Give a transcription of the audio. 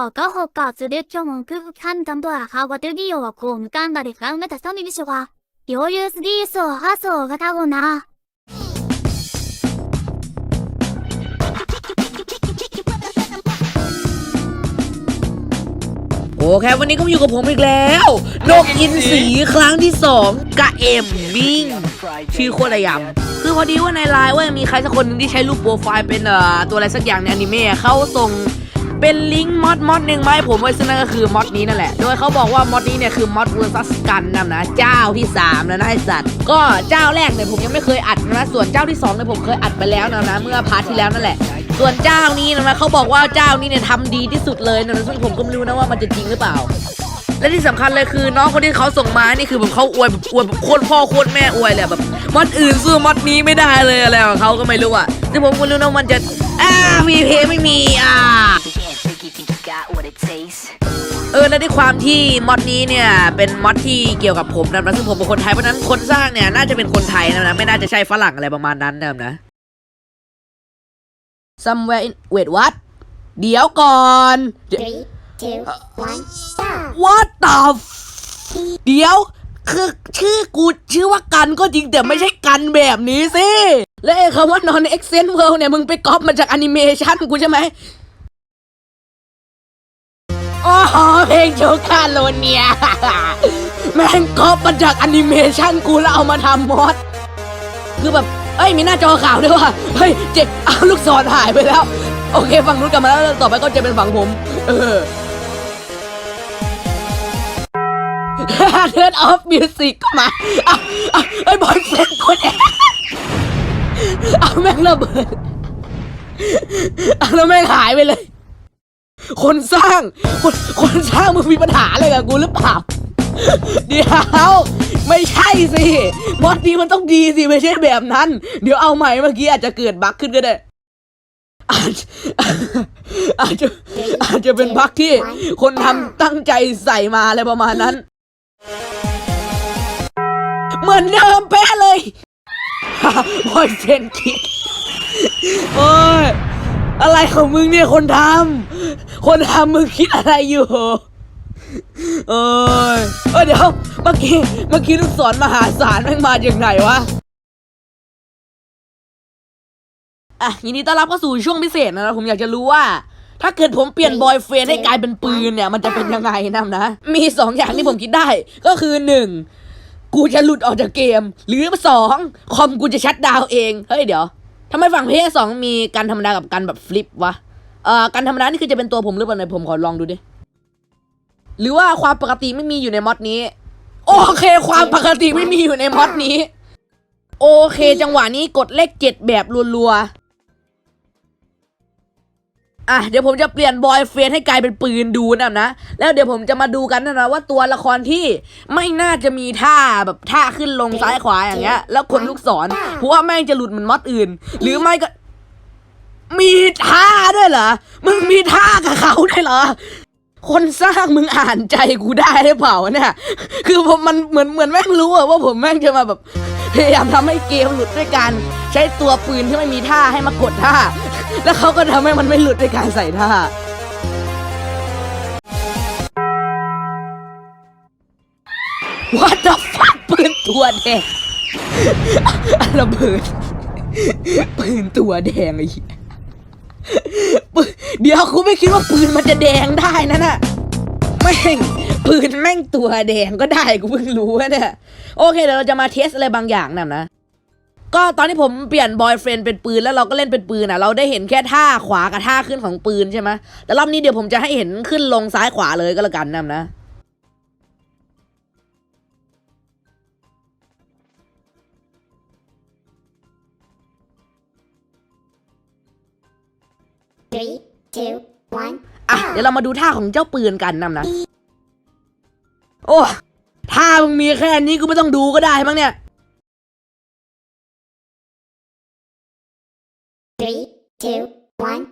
がほかずで今日も空間担当はハワデギオはこう向かんだりが埋めたサミビショが、よゆすぎそうはそうがたごな。 โอเควันนี้ก็มาอยู่กับผมอีกแล้ว นกอินทรีครั้งที่สองกะเอ็มมิงชื่อโคตรระยำคือพอดีว่าในไลน์ว่ามีใครสักคนหนึงที่ใช้รูปโปรไฟล์เป็นเอ่อตัวอะไรสักอย่างในอนิเมะเขาส่ง เป็นลิงก์มอดมอดหนึ่งมาให้ผมไว้ซึ่งนั่นก็คือมอดนี้นั่นแหละ โดยเขาบอกว่ามอดนี้เนี่ยคือมอดเวอร์ซัสกันนะนะ เจ้าที่3แล้วนะไอสัตว์ ก็เจ้าแรกเนี่ยผมยังไม่เคยอัดนะ ส่วนเจ้าที่2เนี่ยผมเคยอัดไปแล้วนะนะ เมื่อพาร์ทที่แล้วนั่นแหละ ส่วนเจ้านี้นะเขาบอกว่าเจ้านี้เนี่ยทำดีที่สุดเลยนะซึ่งผมก็ไม่รู้นะว่ามันจะจริงหรือเปล่าและที่สำคัญเลยคือน้องคนที่เขาส่งมา นี่คือแบบเขาอวยแบบอวยแบบโคตรพ่อโคตรแม่อวยเลยอะแบบมอดอื่นสู้มอดนี้ไม่ได้เลยอะไรของเขาก็ไม่รู้อะซึ่งผมก็รู้นะว่ามันจะอ่ามีเพไม่มีอ่า เออและด้วยความที่มอดนี้เนี่ยเป็นมอดที่เกี่ยวกับผมนะนะซึ่งผมเป็นคนไทยเพราะฉะนั้นคนสร้างเนี่ยน่าจะเป็นคนไทยนะนะไม่น่าจะใช่ฝรั่งอะไรประมาณนั้นนะนะ somewhere in wait what เดี๋ยวก่อนเดี๋ยว Three, two, one, stop! What the f เดี๋ยวคือชื่อกูชื่อว่ากันก็จริงแต่ไม่ใช่กันแบบนี้สิ และไอ้คำว่า non accent world เนี่ยมึงไปก๊อปมาจากแอนิเมชันกูใช่ไหม โอ๋อเพลงโชคาโลเนียแม่งก๊อปมาจากแอนิเมชันกูแล้วเอามาทำมอดคือแบบเอ้ยมีหน้าจอข่าวด้วยว่าเฮ้ยเจ็บเอาลูกศรหายไปแล้ว โอเคฝั่งนู้นกลับมาแล้วต่อไปก็จะเป็นฝั่งผม เออเทิร์นออฟมิวสิกก็มาเอาเอาไอ้บอยเฟนคนเองเอาแม่งระเบิดเอาแล้วแม่งหายไปเลย คนสร้าง คนคนสร้างมึงมีปัญหาอะไรกับกูหรือเปล่า เดี๋ยวไม่ใช่สิมอดนี้มันต้องดีสิไม่ใช่แบบนั้น เดี๋ยวเอาใหม่เมื่อกี้อาจจะเกิดบั๊กขึ้นก็ได้อาจอาจจะอาจจะเป็นบั๊กที่คนทำตั้งใจใส่มาอะไรประมาณนั้น เหมือนเดิมเป๊ะเลยบอยเฟนคิดโอ้ย อะไรของมึงเนี่ยคนทำคนทำมึงคิดอะไรอยู่โอ้ยเออเดี๋ยวเมื่อกี้เมื่อกี้ลูกศรมหาศาลแม่งมาจากไหนวะอะยินดีต้อนรับเข้าสู่ช่วงพิเศษนะผมอยากจะรู้ว่า ถ้าเกิดผมเปลี่ยนบอยเฟรนให้กลายเป็นปืนเนี่ย มันจะเป็นยังไงนะนะ มีสองอย่างที่ผมคิดได้ ก็คือหนึ่งกูจะหลุดออกจากเกม หรือสองคอมกูจะชัดดาวน์เอง เฮ้ยเดี๋ยว ทำไมฝั่งเพย์สองมีการธรรมดากับการแบบฟลิปวะ เอ่อ การธรรมดานี่คือจะเป็นตัวผมหรือเปล่าเนี่ยผมขอลองดูดิ หรือว่าความปกติไม่มีอยู่ในมอดนี้ โอเค ความปกติไม่มีอยู่ในมอดนี้ โอเค จังหวะนี้กดเลขเจ็ดแบบรัว อะเดี๋ยวผมจะเปลี่ยนบอยเฟรนให้กลายเป็นปืนดูนะนะ แล้วเดี๋ยวผมจะมาดูกันนะนะว่าตัวละครที่ไม่น่าจะมีท่าแบบท่าขึ้นลงซ้ายขวาอย่างเงี้ย แล้วคนลูกศรเพราะว่าแม่งจะหลุดเหมือนมอดอื่น หรือไม่ก็มีท่าด้วยเหรอ มึงมีท่ากับเขาได้เหรอ คนสร้างมึงอ่านใจกูได้หรือเปล่าเนี่ยคือผมมันเหมือนเหมือนแม่งรู้อะว่าผมแม่งจะมาแบบพยายามทำให้เกมหลุดด้วยการใช้ตัวปืนที่ไม่มีท่าให้มากดท่า แล้วเขาก็ทำให้มันไม่หลุดด้วยการใส่ท่า What the fuck ปืนตัวแดงระเบิดปืนตัวแดงไอ้ เดี๋ยวกูไม่คิดว่าปืนมันจะแดงได้นะน่ะแม่งปืนแม่งตัวแดงก็ได้กูเพิ่งรู้นะเนี่ยโอเคเดี๋ยวเราจะมาเทสอะไรบางอย่างนะนะก็ตอนที่ผมเปลี่ยนบอยเฟรนเป็นปืนแล้วเราก็เล่นเป็นปืนอะ เราได้เห็นแค่ท่าขวากับท่าขึ้นของปืนใช่ไหมแต่รอบนี้เดี๋ยวผมจะให้เห็นขึ้นลงซ้ายขวาเลยก็แล้วกันนะนะ Three, two, one, อะเดี๋ยวเรามาดูท่าของเจ้าปืนกันนำนะ โอ้ท่ามึงมีแค่นี้กูไม่ต้องดูก็ได้มั้งเนี่ย three, two, one,